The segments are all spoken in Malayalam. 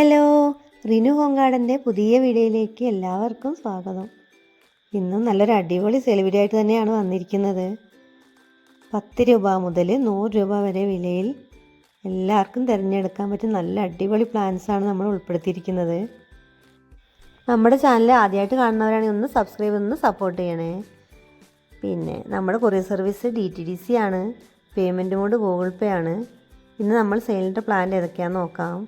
ഹലോ റിനു ഹോങ്കാടന്റെ പുതിയ വീഡിയോയിലേക്ക് എല്ലാവർക്കും സ്വാഗതം. ഇന്നും നല്ലൊരു അടിപൊളി സെലിബ്രിറ്റി ആയിട്ട് തന്നെയാണ് വന്നിരിക്കുന്നത്. പത്ത് രൂപ മുതൽ നൂറ് രൂപ വരെ വിലയിൽ എല്ലാവർക്കും തിരഞ്ഞെടുക്കാൻ പറ്റിയ നല്ല അടിപൊളി പ്ലാൻസാണ് നമ്മൾ ഉൾപ്പെടുത്തിയിരിക്കുന്നത്. നമ്മുടെ ചാനൽ ആദ്യമായിട്ട് കാണുന്നവരാണെങ്കിൽ ഒന്ന് സബ്സ്ക്രൈബ് ഒന്ന് സപ്പോർട്ട് ചെയ്യണേ. പിന്നെ നമ്മുടെ courier service D T D C ആണ് പേയ്മെന്റ് മോഡ് ഗൂഗിൾ പേ ആണ്. ഇന്ന് നമ്മൾ സെയിലിന്റെ പ്ലാൻ ഏതൊക്കെയാണെന്ന് നോക്കാം.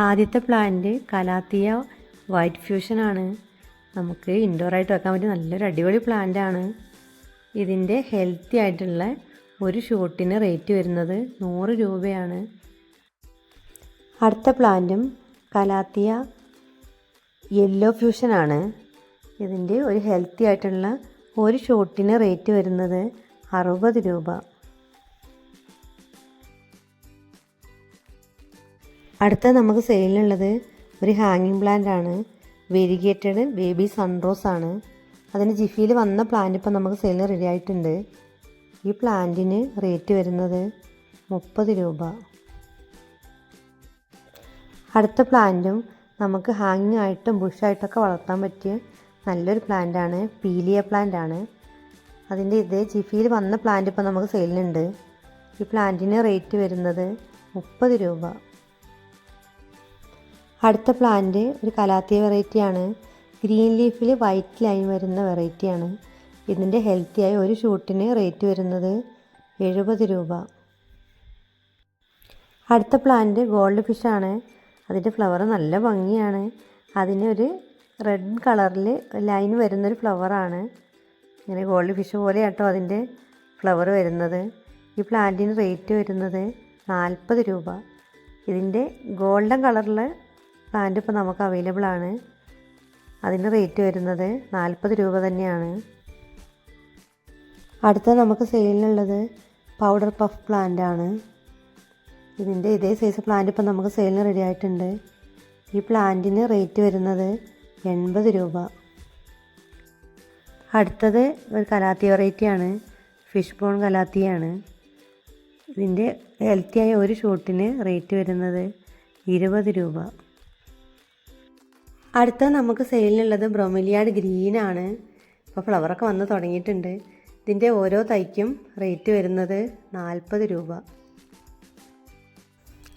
ആദ്യത്തെ പ്ലാന്റ് കലാത്തിയ വൈറ്റ് ഫ്യൂഷനാണ് നമുക്ക് ഇൻഡോർ ഇൻഡോറായിട്ട് വെക്കാൻ പറ്റിയ നല്ലൊരു അടിപൊളി പ്ലാന്റാണ് ഇതിന്റെ ഹെൽത്തി ആയിട്ടുള്ള ഒരു ഷൂട്ടിന് റേറ്റ് വരുന്നത് നൂറ് രൂപയാണ്. അടുത്ത പ്ലാന്റും കലാത്തിയ യെല്ലോ ഫ്യൂഷനാണ് ഇതിന്റെ ഒരു ഹെൽത്തി ആയിട്ടുള്ള ഒരു ഷോട്ടിന് റേറ്റ് വരുന്നത് അറുപത് രൂപ. അടുത്ത നമുക്ക് സെയിലിനുള്ളത് ഒരു ഹാങ്ങിങ് പ്ലാന്റ് ആണ്. വെരിഗേറ്റഡ് ബേബി സൺറോസ് ആണ്. അതിന് ജിഫിയിൽ വന്ന പ്ലാന്റ് ഇപ്പം നമുക്ക് സെയിലിന് റെഡി ആയിട്ടുണ്ട്. ഈ പ്ലാന്റിന് റേറ്റ് വരുന്നത് മുപ്പത് രൂപ. അടുത്ത പ്ലാന്റും നമുക്ക് ഹാങ്ങിങ് ആയിട്ടും ബുഷായിട്ടൊക്കെ വളർത്താൻ പറ്റിയ നല്ലൊരു പ്ലാന്റാണ് പീലിയ പ്ലാന്റ് ആണ്. അതിന്റെ ഇത് ജിഫിയിൽ വന്ന പ്ലാന്റ് ഇപ്പം നമുക്ക് സെയിലിനുണ്ട് ഈ പ്ലാന്റിന് റേറ്റ് വരുന്നത് മുപ്പത് രൂപ. അടുത്ത പ്ലാന്റ് ഒരു കലാത്തിയ വെറൈറ്റിയാണ് ഗ്രീൻ ലീഫിൽ വൈറ്റ് ലൈൻ വരുന്ന വെറൈറ്റിയാണ് ഇതിന്റെ ഹെൽത്തിയായ ഒരു ഷൂട്ടിന് റേറ്റ് വരുന്നത് എഴുപത് രൂപ. അടുത്ത പ്ലാന്റ് ഗോൾഡ് ഫിഷാണ് അതിന്റെ ഫ്ലവർ നല്ല ഭംഗിയാണ്. അതിന് ഒരു റെഡ് കളറിൽ ലൈൻ വരുന്നൊരു ഫ്ലവറാണ് ഇങ്ങനെ ഗോൾഡ് ഫിഷ് പോലെ കേട്ടോ അതിന്റെ ഫ്ലവർ വരുന്നത്. ഈ പ്ലാന്റിന് റേറ്റ് വരുന്നത് നാൽപ്പത് രൂപ. ഇതിന്റെ ഗോൾഡൻ കളറിൽ പ്ലാന്റ് ഇപ്പോൾ നമുക്ക് അവൈലബിൾ ആണ്. അതിന് റേറ്റ് വരുന്നത് നാൽപ്പത് രൂപ തന്നെയാണ്. അടുത്ത നമുക്ക് സെയിലിനുള്ളത് പൗഡർ പഫ് പ്ലാന്റ് ആണ്. ഇതിന്റെ ഇതേ സൈസ് പ്ലാന്റ് ഇപ്പോൾ നമുക്ക് സെയിലിന് റെഡി ആയിട്ടുണ്ട്. ഈ പ്ലാന്റിന് റേറ്റ് വരുന്നത് എൺപത് രൂപ. അടുത്തത് ഒരു കലാത്തി വെറൈറ്റിയാണ് ഫിഷ് ബോൺ കലാത്തിയാണ് ഇതിന്റെ ഹെൽത്തിയായ ഒരു ഷൂട്ടിന് റേറ്റ് വരുന്നത് ഇരുപത് രൂപ. അടുത്ത നമുക്ക് സെയിലിനുള്ളത് ബ്രൊമിലിയാഡ് ആണ് ഇപ്പോൾ ഫ്ലവറൊക്കെ വന്ന് തുടങ്ങിയിട്ടുണ്ട്. ഇതിന്റെ ഓരോ തൈക്കും റേറ്റ് വരുന്നത് നാൽപ്പത് രൂപ.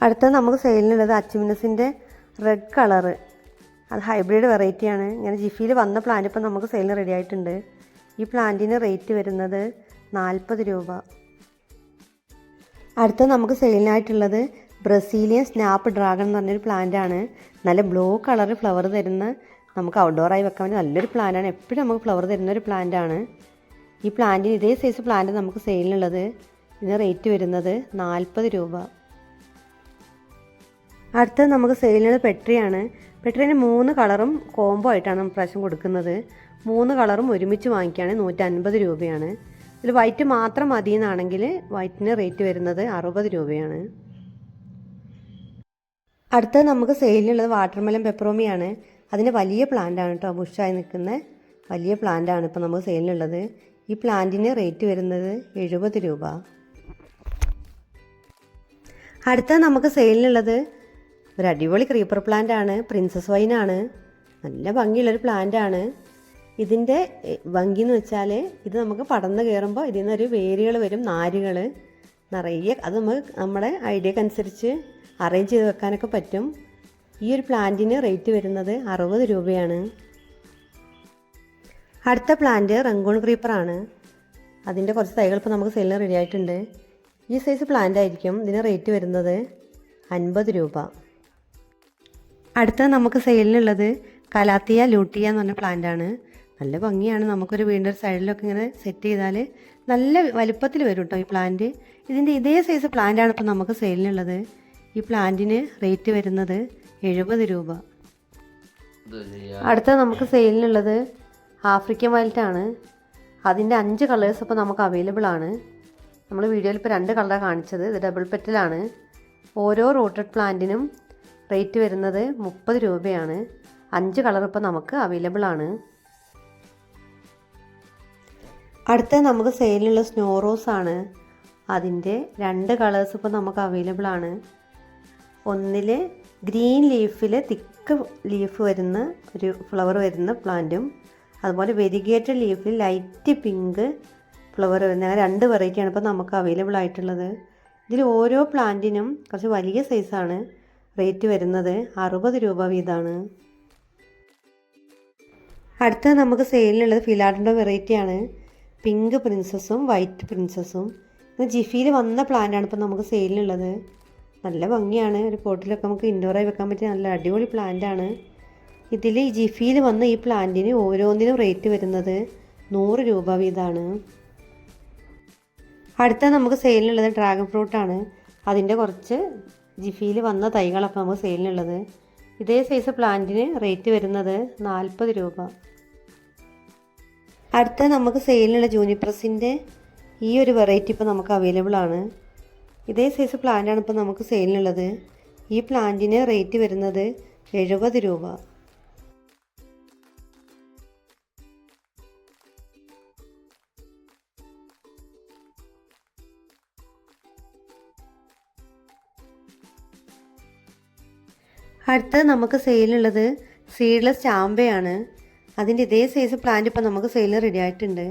അടുത്ത നമുക്ക് സെയിലിനുള്ളത് അച്ചുമിനസിന്റെ റെഡ് കളറ്. അത് ഹൈബ്രിഡ് വെറൈറ്റിയാണ്. ഇങ്ങനെ ജിഫിയിൽ വന്ന പ്ലാന്റ് ഇപ്പം നമുക്ക് സെയിലിന് റെഡി ആയിട്ടുണ്ട്. ഈ പ്ലാന്റിന് റേറ്റ് വരുന്നത് നാൽപ്പത് രൂപ. അടുത്ത നമുക്ക് സെയിലിനായിട്ടുള്ളത് ബ്രസീലിയൻ സ്നാപ്പ് ഡ്രാഗൺ എന്ന് പറഞ്ഞൊരു പ്ലാന്റ് ആണ്. നല്ല ബ്ലൂ കളർ ഫ്ലവർ തരുന്ന നമുക്ക് ഔട്ട്ഡോറായി വെക്കാൻ വേണ്ടി നല്ലൊരു പ്ലാന്റാണ് എപ്പോഴും നമുക്ക് ഫ്ലവർ തരുന്ന ഒരു പ്ലാന്റ് ആണ്. ഈ പ്ലാന്റിന് ഇതേ സൈസ് പ്ലാന്റ് നമുക്ക് സെയിലിനുള്ളത് ഇതിന് റേറ്റ് വരുന്നത് നാൽപ്പത് രൂപ. അടുത്തത് നമുക്ക് സെയിലിനുള്ളത് പെട്രിയാണ് പെട്രീന് മൂന്ന് കളറും കോംബോ ആയിട്ടാണ് പ്രാവശ്യം കൊടുക്കുന്നത്. മൂന്ന് കളറും ഒരുമിച്ച് വാങ്ങിക്കുകയാണെങ്കിൽ നൂറ്റൻപത് രൂപയാണ്. ഇതിൽ വൈറ്റ് മാത്രം മതി എന്നാണെങ്കിൽ വൈറ്റിന് റേറ്റ് വരുന്നത് അറുപത് രൂപയാണ്. അടുത്തത് നമുക്ക് സെയിലിനുള്ളത് വാട്ടർമെലൻ പെപ്പറോമിയാണ് അതിന് വലിയ പ്ലാന്റാണ് കേട്ടോ ബുഷായി നിൽക്കുന്ന. വലിയ പ്ലാന്റാണ് ഇപ്പോൾ നമുക്ക് സെയിലിനുള്ളത് ഈ പ്ലാന്റിന് റേറ്റ് വരുന്നത് എഴുപത് രൂപ. അടുത്ത നമുക്ക് സെയിലിനുള്ളത് ഒരു അടിപൊളി ക്രീപ്പർ പ്ലാന്റ് ആണ്. പ്രിൻസസ് വൈൻ ആണ്. നല്ല ഭംഗിയുള്ളൊരു പ്ലാന്റ് ആണ്. ഇതിന്റെ ഭംഗി എന്ന് വെച്ചാൽ ഇത് നമുക്ക് പടർന്നു കയറുമ്പോൾ ഇതിൽ നിന്നൊരു വേരുകൾ വരും നാരുകൾ നിറയെ അത് നമ്മൾ നമ്മുടെ ഐഡിയക്ക് അനുസരിച്ച് അറേഞ്ച് ചെയ്ത് വെക്കാനൊക്കെ പറ്റും. ഈ ഒരു പ്ലാന്റിന് റേറ്റ് വരുന്നത് അറുപത് രൂപയാണ്. അടുത്ത പ്ലാന്റ് റംഗൂൺ ക്രീപ്പറാണ് അതിന്റെ കുറച്ച് തൈകൾ ഇപ്പോൾ നമുക്ക് സെല്ലിന് റെഡി ആയിട്ടുണ്ട്. ഈ സൈസ് പ്ലാന്റ് ആയിരിക്കും ഇതിന് റേറ്റ് വരുന്നത് അൻപത് രൂപ. അടുത്ത നമുക്ക് സെയിലിനുള്ളത് കലാത്തിയ ലൂട്ടിയ എന്ന് പറഞ്ഞ പ്ലാന്റാണ് നല്ല ഭംഗിയാണ്. നമുക്കൊരു വീടിന്റെ സൈഡിലൊക്കെ ഇങ്ങനെ സെറ്റ് ചെയ്താൽ നല്ല വലുപ്പത്തിൽ വരും കേട്ടോ ഈ പ്ലാന്റ് ഇതിന്റെ ഇതേ സൈസ് പ്ലാന്റാണ് ഇപ്പോൾ നമുക്ക് സെയിലിനുള്ളത്. ഈ പ്ലാന്റിന് റേറ്റ് വരുന്നത് എഴുപത് രൂപ. അടുത്ത നമുക്ക് സെയിലിനുള്ളത് ആഫ്രിക്കൻ വൈൽറ്റ് ആണ്. അതിന്റെ അഞ്ച് കളേഴ്സ് ഇപ്പോൾ നമുക്ക് അവൈലബിൾ ആണ്. നമ്മൾ വീഡിയോയിൽ ഇപ്പോൾ രണ്ട് കളറാണ് കാണിച്ചത്. ഇത് ഡബിൾ പെറ്റലാണ് ഓരോ റോട്ടഡ് പ്ലാന്റിനും റേറ്റ് വരുന്നത് മുപ്പത് രൂപയാണ്. അഞ്ച് കളർ ഇപ്പോൾ നമുക്ക് അവൈലബിൾ ആണ്. അടുത്ത നമുക്ക് സെയിലിലുള്ള സ്നോ റോസ് ആണ്. അതിന്റെ രണ്ട് കളേഴ്സ് ഇപ്പോൾ നമുക്ക് അവൈലബിൾ ആണ്. ഒന്നിൽ ഗ്രീൻ ലീഫിൽ തിക്ക് ലീഫ് വരുന്ന ഒരു ഫ്ലവർ വരുന്ന പ്ലാന്റും അതുപോലെ വെരിഗേറ്റഡ് ലീഫിൽ ലൈറ്റ് പിങ്ക് ഫ്ലവർ വരുന്ന രണ്ട് വെറൈറ്റിയാണ് ഇപ്പോൾ നമുക്ക് അവൈലബിൾ ആയിട്ടുള്ളത്. ഇതിൽ ഓരോ പ്ലാന്റിനും കുറച്ച് വലിയ സൈസാണ് റേറ്റ് വരുന്നത്. അറുപത് രൂപ വീതമാണ്. അടുത്ത നമുക്ക് സെയിലിലുള്ളത് ഫിലാഡിന്റെ വെറൈറ്റിയാണ്. പിങ്ക് പ്രിൻസസും വൈറ്റ് പ്രിൻസസും. ഇത് ജിഫിയിൽ വന്ന പ്ലാന്റാണ് ഇപ്പോൾ നമുക്ക് സെയിലിനുള്ളത് നല്ല ഭംഗിയാണ്. ഒരു പോട്ടിലൊക്കെ നമുക്ക് ഇൻഡോറായി വെക്കാൻ പറ്റിയ നല്ല അടിപൊളി പ്ലാന്റാണ് ഇതിൽ ജിഫിയിൽ വന്ന ഈ പ്ലാന്റിന് ഓരോന്നിനും റേറ്റ് വരുന്നത് നൂറ് രൂപ വീതമാണ്. അടുത്ത നമുക്ക് സെയിലിനുള്ളത് ഡ്രാഗൺ ഫ്രൂട്ടാണ് അതിന്റെ കുറച്ച് ജിഫിയിൽ വന്ന തൈകളൊക്കെ നമുക്ക് സെയിലിനുള്ളത് ഇതേ സൈസ് പ്ലാന്റിന് റേറ്റ് വരുന്നത് നാൽപ്പത് രൂപ. അടുത്ത നമുക്ക് സെയിലിനുള്ള ജൂനിപ്രസിന്റെ ഈ ഒരു വെറൈറ്റി ഇപ്പോൾ നമുക്ക് അവൈലബിൾ ആണ്. ഇതേ സൈസ് പ്ലാന്റാണ് ഇപ്പോൾ നമുക്ക് സെയിലിനുള്ളത് ഈ പ്ലാന്റിന് റേറ്റ് വരുന്നത് എഴുപത് രൂപ. അടുത്തത് നമുക്ക് സെയിലുള്ളത് സീഡ്ലെസ് ചാമ്പയാണ് അതിന്റെ ഇതേ സൈസ് പ്ലാന്റ് ഇപ്പോൾ നമുക്ക് സെയിലിന് റെഡി ആയിട്ടുണ്ട്.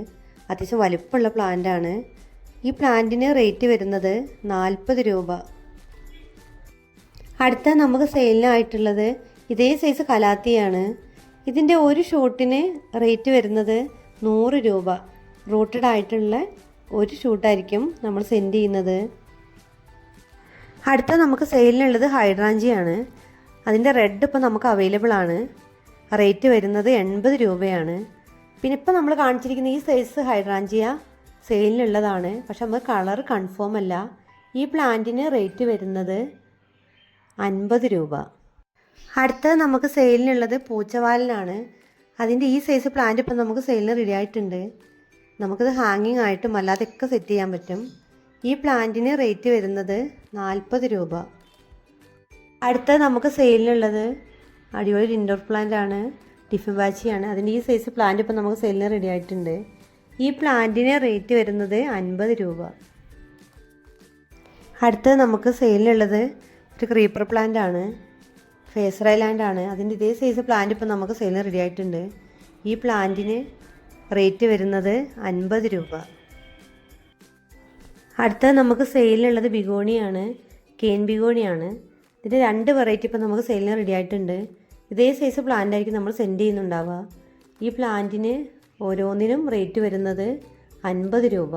അത്യാവശ്യം വലിപ്പമുള്ള പ്ലാന്റാണ് ഈ പ്ലാന്റിന് റേറ്റ് വരുന്നത് നാൽപ്പത് രൂപ. അടുത്ത നമുക്ക് സെയിലിനായിട്ടുള്ളത് ഇതേ സൈസ് കലാത്തിയാണ്. ഇതിന്റെ ഒരു ഷൂട്ടിന് റേറ്റ് വരുന്നത് നൂറ് രൂപ. റൂട്ടഡ് ആയിട്ടുള്ള ഒരു ഷൂട്ടായിരിക്കും നമ്മൾ സെൻഡ് ചെയ്യുന്നത്. അടുത്ത നമുക്ക് സെയിലിനുള്ളത് ഹൈഡ്രാഞ്ചിയാണ്. അതിന്റെ റെഡ് ഇപ്പോൾ നമുക്ക് അവൈലബിൾ ആണ്. റേറ്റ് വരുന്നത് എൺപത് രൂപയാണ്. പിന്നെ ഇപ്പോൾ നമ്മൾ കാണിച്ചിരിക്കുന്ന ഈ സൈസ് ഹൈഡ്രാഞ്ചിയ സെയിലിനുള്ളതാണ് പക്ഷെ നമ്മൾ കളർ കൺഫേം അല്ല. ഈ പ്ലാന്റിന് റേറ്റ് വരുന്നത് അൻപത് രൂപ. അടുത്തത് നമുക്ക് സെയിലിനുള്ളത് പൂച്ചവാലിനാണ്. അതിന്റെ ഈ സൈസ് പ്ലാന്റ് ഇപ്പം നമുക്ക് സെയിലിന് റെഡി ആയിട്ടുണ്ട്. നമുക്കത് ഹാങ്ങിങ് ആയിട്ടും അല്ലാതെയൊക്കെ സെറ്റ് ചെയ്യാൻ പറ്റും. ഈ പ്ലാന്റിന് റേറ്റ് വരുന്നത് നാൽപ്പത് രൂപ. അടുത്തത് നമുക്ക് സെയിലിനുള്ളത് അടിപൊളി ഇൻഡോർ പ്ലാന്റ് ആണ്. ടിഫിൻ ബാച്ചിയാണ് അതിന്റെ ഈ സൈസ് പ്ലാന്റ് ഇപ്പം നമുക്ക് സെയിലിന് റെഡി ആയിട്ടുണ്ട്. ഈ പ്ലാന്റിന് റേറ്റ് വരുന്നത് അൻപത് രൂപ. അടുത്തത് നമുക്ക് സെയിലുള്ളത് ഒരു ക്രീപ്പർ പ്ലാന്റ് ആണ്. ഫേസർ ഐലാൻഡ് ആണ്. അതിന്റെ ഇതേ സൈസ് പ്ലാന്റ് ഇപ്പോൾ നമുക്ക് സെയിലിന് റെഡി ആയിട്ടുണ്ട്. ഈ പ്ലാന്റിന് റേറ്റ് വരുന്നത് അൻപത് രൂപ. അടുത്തത് നമുക്ക് സെയിലിനുള്ളത് ബിഗോണിയാണ് കേൻ ബിഗോണിയാണ് ഇതിന്റെ രണ്ട് വെറൈറ്റി ഇപ്പോൾ നമുക്ക് സെയിലിന് റെഡി ആയിട്ടുണ്ട്. ഇതേ സൈസ് പ്ലാന്റ് ആയിരിക്കും നമ്മൾ സെൻഡ് ചെയ്യുന്നുണ്ടാവുക. ഈ പ്ലാന്റിന് ഓരോന്നിനും റേറ്റ് വരുന്നത് അൻപത് രൂപ.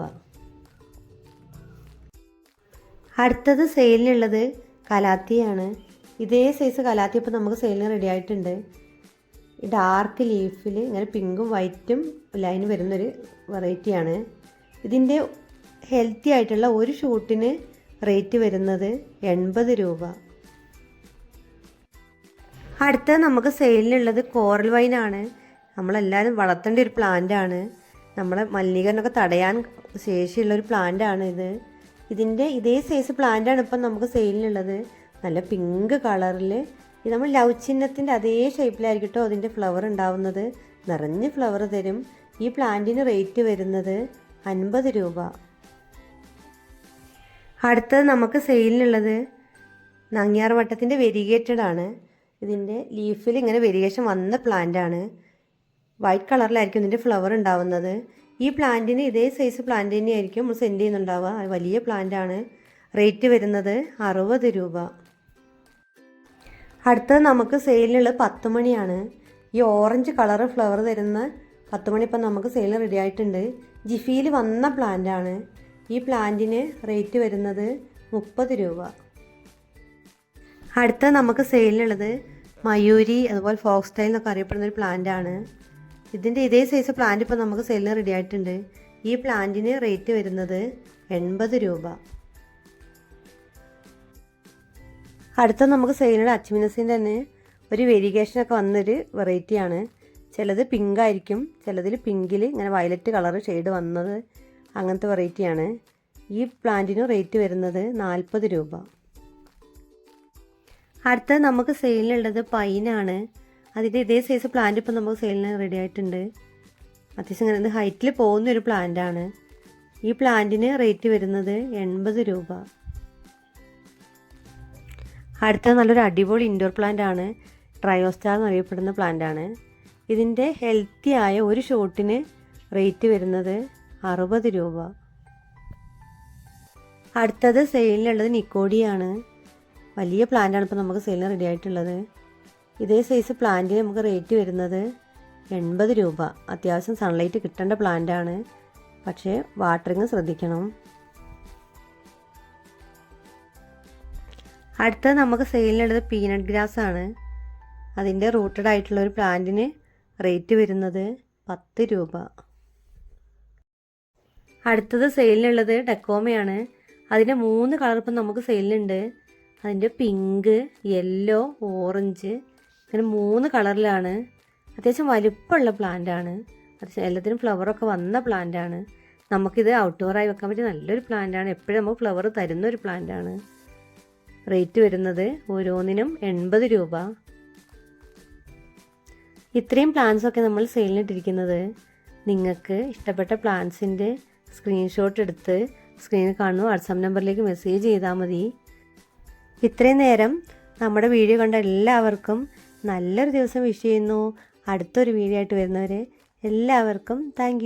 അടുത്തത് സെയിലിനുള്ളത് കലാത്തിയാണ്. ഇതേ സൈസ് കലാത്തി ഇപ്പോൾ നമുക്ക് സെയിലിന് റെഡി ആയിട്ടുണ്ട്. ഡാർക്ക് ലീഫിൽ ഇങ്ങനെ പിങ്കും വൈറ്റും ലൈൻ വരുന്നൊരു വെറൈറ്റിയാണ് ഇതിന്റെ ഹെൽത്തി ആയിട്ടുള്ള ഒരു ഷൂട്ടിന് റേറ്റ് വരുന്നത് എൺപത് രൂപ. അടുത്ത നമുക്ക് സെയിലിനുള്ളത് കോറൽ വൈനാണ്. നമ്മളെല്ലാവരും വളർത്തേണ്ട ഒരു പ്ലാന്റാണ് നമ്മളെ മലിനീകരണമൊക്കെ തടയാൻ ശേഷിയുള്ള ഒരു പ്ലാന്റാണ് ഇത്. ഇതിന്റെ ഇതേ സൈസ് പ്ലാന്റാണ് ഇപ്പം നമുക്ക് സെയിലിനുള്ളത് നല്ല പിങ്ക് കളറിൽ ഇത് നമ്മൾ ലവ് ചിഹ്നത്തിന്റെ അതേ ഷേപ്പിലായിരിക്കും കേട്ടോ അതിന്റെ ഫ്ലവർ ഉണ്ടാവുന്നത്. നിറഞ്ഞ് ഫ്ലവർ തരും. ഈ പ്ലാന്റിന് റേറ്റ് വരുന്നത് അൻപത് രൂപ. അടുത്തത് നമുക്ക് സെയിലിനുള്ളത് നങ്ങിയാർ വട്ടത്തിന്റെ വെരിഗേറ്റഡ് ആണ്. ഇതിന്റെ ലീഫിൽ ഇങ്ങനെ വെരിഗേഷൻ വന്ന പ്ലാന്റ് ആണ്. വൈറ്റ് കളറിലായിരിക്കും ഇതിന്റെ ഫ്ലവർ ഉണ്ടാവുന്നത്. ഈ പ്ലാന്റിന് ഇതേ സൈസ് പ്ലാന്റ് തന്നെയായിരിക്കും നമ്മൾ സെൻഡ് ചെയ്യുന്നുണ്ടാവുക. വലിയ പ്ലാന്റ് ആണ്. റേറ്റ് വരുന്നത് അറുപത് രൂപ. അടുത്തത് നമുക്ക് സെയിലിനുള്ള പത്ത് മണിയാണ്. ഈ ഓറഞ്ച് കളർ ഫ്ലവർ തരുന്ന പത്ത് മണി ഇപ്പം നമുക്ക് സെയിൽ റെഡി ആയിട്ടുണ്ട്. ജിഫിയിൽ വന്ന പ്ലാന്റ് ആണ്. ഈ പ്ലാന്റിന് റേറ്റ് വരുന്നത് മുപ്പത് രൂപ. അടുത്ത നമുക്ക് സെയിലിനുള്ളത് മയൂരി അതുപോലെ ഫോക്സ് സ്റ്റൈൽ എന്നൊക്കെ അറിയപ്പെടുന്ന ഒരു പ്ലാന്റ് ആണ്. ഇതിന്റെ ഇതേ സൈസ് പ്ലാന്റ് ഇപ്പോൾ നമുക്ക് സെല്ലിന് റെഡി ആയിട്ടുണ്ട്. ഈ പ്ലാന്റിന് റേറ്റ് വരുന്നത് എൺപത് രൂപ. അടുത്ത നമുക്ക് സെയിലിന്റെ അച്മിനസിന്റെ തന്നെ ഒരു വേരിയേഷനൊക്കെ വന്നൊരു വെറൈറ്റിയാണ് ചിലത് പിങ്ക് ആയിരിക്കും ചിലതിൽ പിങ്കിൽ ഇങ്ങനെ വയലറ്റ് കളർ ഷെയ്ഡ് വന്നത് അങ്ങനത്തെ വെറൈറ്റിയാണ് ഈ പ്ലാന്റിന് റേറ്റ് വരുന്നത് നാൽപ്പത് രൂപ. അടുത്ത നമുക്ക് സെയിലിനുള്ളത് പൈനാണ് അതിന്റെ ഇതേ സൈസ് പ്ലാന്റ് ഇപ്പം നമുക്ക് സെയിലിന് റെഡി ആയിട്ടുണ്ട്. അത്യാവശ്യം ഇങ്ങനെ ഹൈറ്റിൽ പോകുന്ന ഒരു പ്ലാന്റ് ആണ്. ഈ പ്ലാന്റിന് റേറ്റ് വരുന്നത് എൺപത് രൂപ. അടുത്ത നല്ലൊരു അടിപൊളി ഇൻഡോർ പ്ലാന്റ് ആണ്. ട്രയോസ്റ്റാർ എന്നറിയപ്പെടുന്ന പ്ലാന്റ് ആണ്. ഇതിന്റെ ഹെൽത്തി ആയ ഒരു ഷോട്ടിന് റേറ്റ് വരുന്നത് അറുപത് രൂപ. അടുത്തത് സെയിലിനുള്ളത് നിക്കോഡിയാണ് വലിയ പ്ലാന്റാണ് ഇപ്പോൾ നമുക്ക് സെയിലിന് റെഡി ആയിട്ടുള്ളത്. ഇതേ സൈസ് പ്ലാന്റിന് നമുക്ക് റേറ്റ് വരുന്നത് എൺപത് രൂപ. അത്യാവശ്യം സൺലൈറ്റ് കിട്ടേണ്ട പ്ലാന്റാണ് പക്ഷേ വാട്ടറിങ് ശ്രദ്ധിക്കണം. അടുത്തത് നമുക്ക് സെയിലിനുള്ളത് പീനട്ട് ഗ്രാസ് ആണ്. അതിന്റെ റൂട്ടഡ് ആയിട്ടുള്ള ഒരു പ്ലാന്റിന് റേറ്റ് വരുന്നത് പത്ത് രൂപ. അടുത്തത് സെയിലിനുള്ളത് ഡെക്കോമയാണ് അതിന്റെ മൂന്ന് കളർ ഇപ്പം നമുക്ക് സെയിലുണ്ട് അതിന്റെ പിങ്ക് യെല്ലോ ഓറഞ്ച് അങ്ങനെ മൂന്ന് കളറിലാണ്. അത്യാവശ്യം വലുപ്പമുള്ള പ്ലാന്റ് ആണ്. അത്യാവശ്യം എല്ലാത്തിനും ഫ്ലവറൊക്കെ വന്ന പ്ലാന്റ് ആണ്. നമുക്കിത് ഔട്ട്ഡോറായി വെക്കാൻ പറ്റിയ നല്ലൊരു പ്ലാന്റ് ആണ്. എപ്പോഴും നമുക്ക് ഫ്ലവർ തരുന്ന ഒരു പ്ലാന്റ് ആണ്. റേറ്റ് വരുന്നത് ഓരോന്നിനും എൺപത് രൂപ. ഇത്രയും പ്ലാന്റ്സൊക്കെ നമ്മൾ സെയിലിനിട്ടിരിക്കുന്നത് നിങ്ങൾക്ക് ഇഷ്ടപ്പെട്ട പ്ലാൻസിന്റെ സ്ക്രീൻഷോട്ട് എടുത്ത് സ്ക്രീനിൽ കാണുന്ന വാട്സാപ്പ് നമ്പറിലേക്ക് മെസ്സേജ് ചെയ്താൽ മതി. ഇത്രയും നേരം നമ്മുടെ വീഡിയോ കണ്ട എല്ലാവർക്കും നല്ലൊരു ദിവസം വിഷ് ചെയ്യുന്നു. അടുത്തൊരു വീഡിയോ ആയിട്ട് വരുന്നവരെ എല്ലാവർക്കും താങ്ക്